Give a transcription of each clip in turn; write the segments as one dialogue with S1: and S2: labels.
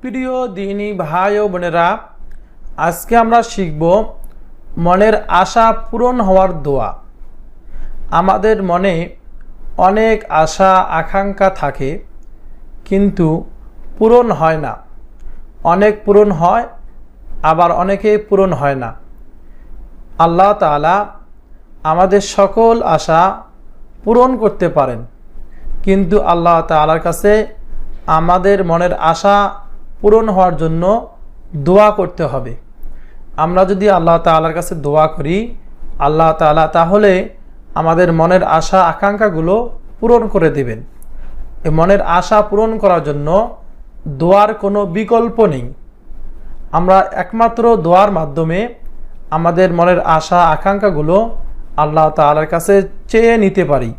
S1: প্রিয় দিনী ভাই ও বোনেরা, আজকে আমরা শিখব মনের আশা পূরণ হওয়ার দোয়া। আমাদের মনে অনেক আশা, আকাঙ্ক্ষা থাকে, কিন্তু পূরণ হয় না। অনেক পূরণ হয়, আবার অনেকে পূরণ হয় না। আল্লাহ তাআলা আমাদের সকল আশা পূরণ করতে পারেন, কিন্তু আল্লাহ তাআলার কাছে আমাদের মনের আশা পূরণ হওয়ার জন্য দোয়া করতে হবে। আমরা যদি আল্লাহ তাআলার কাছে দোয়া করি, আল্লাহ তাআলা তাহলে আমাদের মনের আশা, আকাঙ্ক্ষাগুলো পূরণ করে দেবেন। এই মনের আশা পূরণ করার জন্য দোয়ার কোনো বিকল্প নেই। আমরা একমাত্র দোয়ার মাধ্যমে আমাদের মনের আশা, আকাঙ্ক্ষাগুলো আল্লাহ তাআলার কাছে চেয়ে নিতে পারি।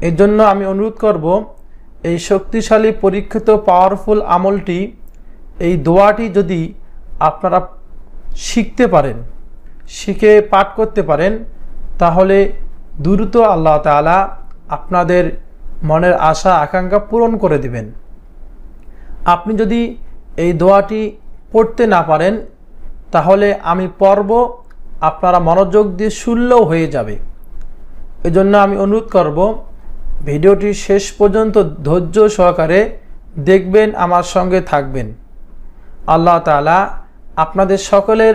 S1: এর জন্য আমি অনুরোধ করব, এই শক্তিশালী, পরীক্ষিত পাওয়ারফুল আমলটি এই দোয়াটি যদি আপনারা শিখতে পারেন, শিখে পাঠ করতে পারেন, তাহলে দ্রুত আল্লাহ তাআলা আপনাদের মনের আশা, আকাঙ্ক্ষা পূরণ করে দিবেন। আপনি যদি এই দোয়াটি পড়তে না পারেন, তাহলে আমি পড়ব আপনারা মনোযোগ দিয়ে শুনলেও হয়ে যাবে। এজন্য আমি অনুরোধ করব, ভিডিওটি শেষ পর্যন্ত ধৈর্য সহকারে দেখবেন, আমার সঙ্গে থাকবেন। আল্লাহ তাআলা আপনাদের সকলের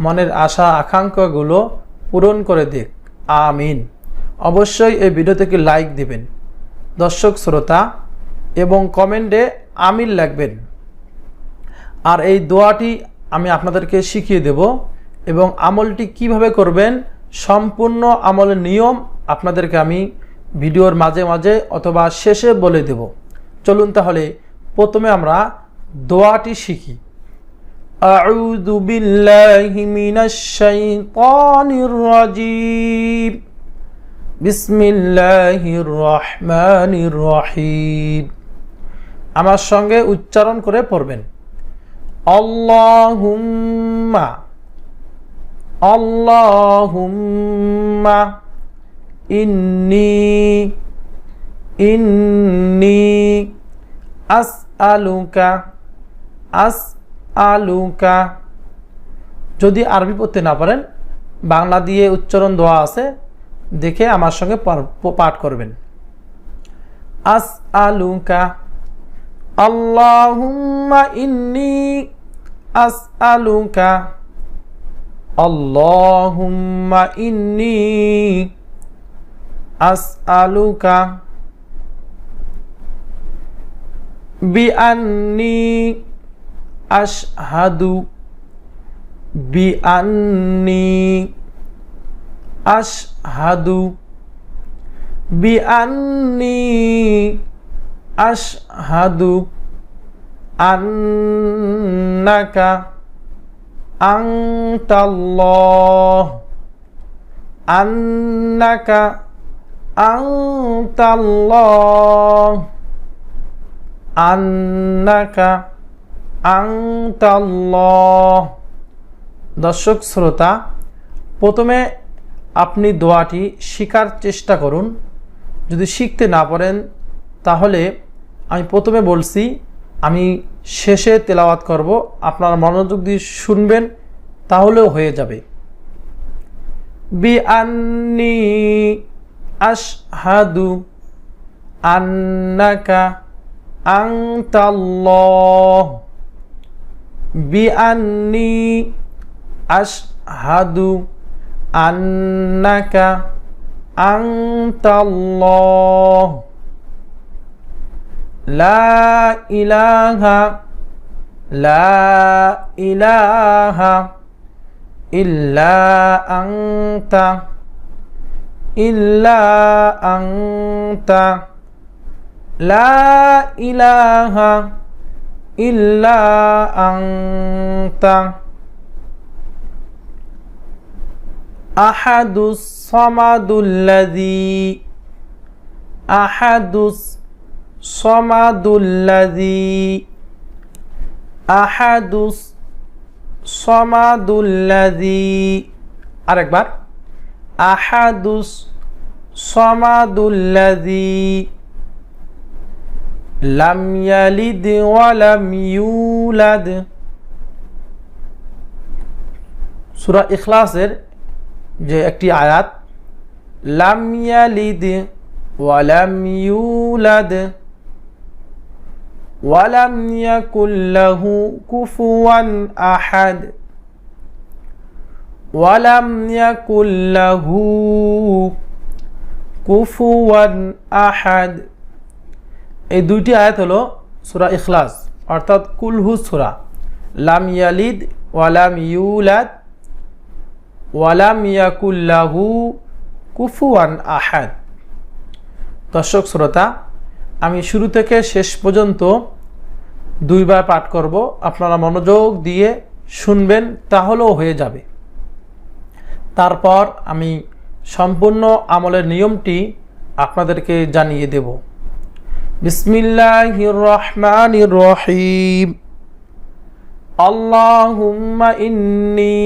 S1: মনের আশা, আকাঙ্ক্ষাগুলো পূরণ করে দিক। আমিন। অবশ্যই এই ভিডিও থেকে লাইক দিবেন, দর্শক, শ্রোতা, এবং কমেন্টে আমিন লাগবেন। আর এই দোয়াটি আমি আপনাদেরকে শিখিয়ে দেব এবং আমলটি কীভাবে করবেন সম্পূর্ণ আমলের নিয়ম আপনাদেরকে আমি ভিডিওর মাঝে মাঝে অথবা শেষে বলে দেব। চলুন তাহলে প্রথমে আমরা দোয়াটি শিখি। أعوذ بالله من الشيطان الرجيم بسم الله الرحمن الرحيم আমার সঙ্গে উচ্চারণ করে পড়বেন আল্লাহুম্মা আল্লাহুম্মা ইন্নি ইন্নি আসআলুকা আস আলুকা। যদি আরবি পড়তে না পারেন, বাংলা দিয়ে উচ্চারণ দেওয়া আছে, দেখে আমার সঙ্গে পাঠ করবেন। আস আলুকা। আল্লাহুম্মা ইন্নি আস আলুকা। আল্লাহুম্মা ইন্নি আস আলুকা। বিআন্নি আশহাদু বিআন্নি আশহাদু বিআন্নি আশহাদু আন্নাকা আনতাল্লাহ আন্নাকা আনতাল্লাহ আন্নাকা আংতাল্লাহ দর্শক, শ্রোতা, প্রথমে আপনি দোয়াটি শিকার চেষ্টা করুন। যদি শিখতে না পারেন, তাহলে আমি প্রথমে বলছি, আমি শেষে তেলাওয়াত করব। আপনার মনোযোগ দিয়ে শুনবেন, তাহলেও হয়ে যাবে। বি আন্নি আশহাদু আন্নাকা আংতাল্লাহ বিআন্নি আশহাদু আন্নাকা আনতাল্লাহ। লা ইলাহা লা ইলাহা ইল্লা আনতা ইল্লা আনতা। লা ইলাহা ইল্লা আনতা আহাদুস সামাদুল্লাযী আহাদুস সামাদুল্লাযী আহাদুস সামাদুল্লাযী আরেকবার আহাদুস সামাদুল্লাযী লাম ইয়ালিদ ওয়ালাম ইউলাদ সূরা ইখলাসের যে একটি আয়াত লাম ইয়ালিদ ওয়ালাম ইউলাদ ওয়ালাম ইয়াকুল লাহু কুফুয়ান আহাদ ওয়ালাম ইয়াকুল লাহু কুফুয়ান আহাদ এই দুইটি আয়াত হলো সূরা ইখলাস, অর্থাৎ কুলহু সূরা। লাম ইয়ালিদ ওয়ালাম ইউলাদ ওয়ালাম ইয়াকুল্লাহু কুফুয়ান আহাদ। দর্শক শ্রোতা, আমি শুরু থেকে শেষ পর্যন্ত দুইবার পাঠ করব। আপনারা মনোযোগ দিয়ে শুনবেন, তাহলেও হয়ে যাবে। তারপর আমি সম্পূর্ণ আমলের নিয়মটি আপনাদেরকে জানিয়ে দেব। বিসমিল্লাহির রহমানির রহিম আল্লাহুম্মা ইন্নী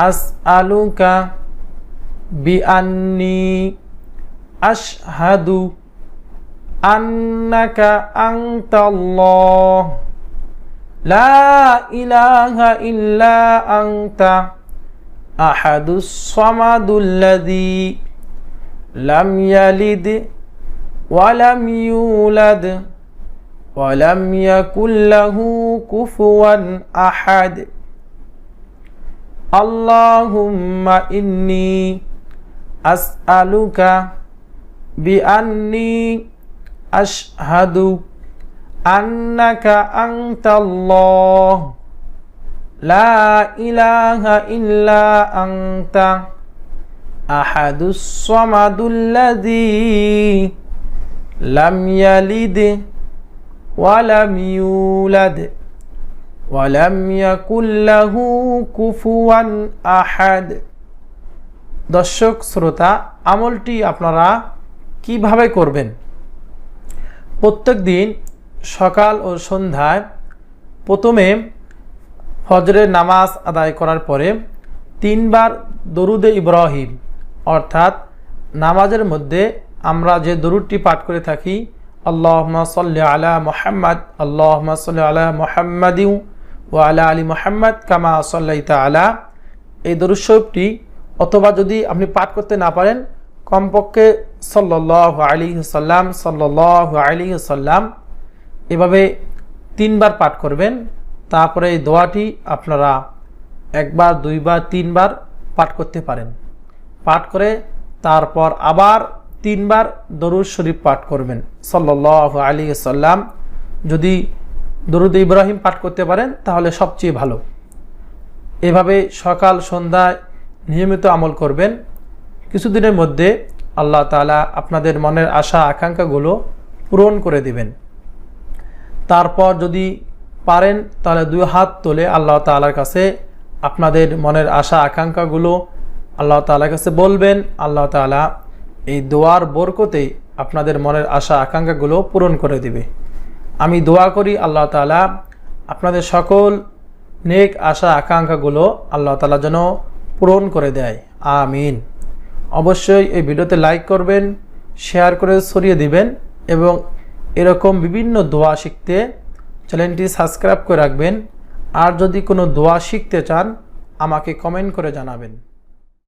S1: আসআলুকা বিআন্নি আশহাদু আন্নাকা আনতাল্লাহ লা ইলাহা ইল্লা আনতা আহাদুস সামাদুল্লাযী লাম ইয়ালিদ ولم يولد ولم يكن له كفوا أحد. اللهم إني أسألك بأني أشهد أنك أنت الله. لا إله إلا أنت. أحد الصمد الذي لم يلد ولم يولد ওয়ালাম ইয়াকুল্লাহু কুফুয়ান আহাদ দর্শক শ্রোতা আমলটি আপনারা কিভাবে করবেন প্রত্যেক দিন সকাল ও সন্ধ্যায় প্রথমে ফজরের নামাজ আদায় করার পরে তিনবার দরুদে ইব্রাহিম অর্থাৎ নামাজের মধ্যে আমরা যে দরুদটি পাঠ করে থাকি আল্লাহ সাল্লি আলা মোহাম্মদ আল্লাহ সাল্লি আলা মোহাম্মদিউ ও আলা আলী মোহাম্মদ কামা সাল্লাইতা আলা। এই দরুসবটি অথবা যদি আপনি পাঠ করতে না পারেন, কমপক্ষে সাল্লাহ আলী সাল্লাম সাল্লাহ আলী সাল্লাম এভাবে তিনবার পাঠ করবেন। তারপরে এই দোয়াটি আপনারা একবার, দুইবার, তিনবার পাঠ করতে পারেন। পাঠ করে তারপর আবার তিনবার দরুদ শরীফ পাঠ করবেন। সাল্লাহ আলী সাল্লাম। যদি দরুদ ইব্রাহিম পাঠ করতে পারেন, তাহলে সবচেয়ে ভালো। এভাবে সকাল, সন্ধ্যায় নিয়মিত আমল করবেন। কিছুদিনের মধ্যে আল্লাহ তালা আপনাদের মনের আশা, আকাঙ্ক্ষাগুলো পূরণ করে দিবেন। তারপর যদি পারেন, তাহলে দুই হাত তোলে আল্লাহ তালার কাছে আপনাদের মনের আশা, আকাঙ্ক্ষাগুলো আল্লাহ তালার কাছে বলবেন। আল্লাহ তালা এই দোয়ার বরকতে আপনাদের মনের আশা, আকাঙ্ক্ষাগুলো পূরণ করে দিবে। আমি দোয়া করি আল্লাহ তালা আপনাদের সকল নেক আশা, আকাঙ্ক্ষাগুলো আল্লাহ তালা যেন পূরণ করে দেয়। আমিন। অবশ্যই এই ভিডিওতে লাইক করবেন, শেয়ার করে ছড়িয়ে দিবেন এবং এরকম বিভিন্ন দোয়া শিখতে চ্যানেলটি সাবস্ক্রাইব করে রাখবেন। আর যদি কোনো দোয়া শিখতে চান, আমাকে কমেন্ট করে জানাবেন।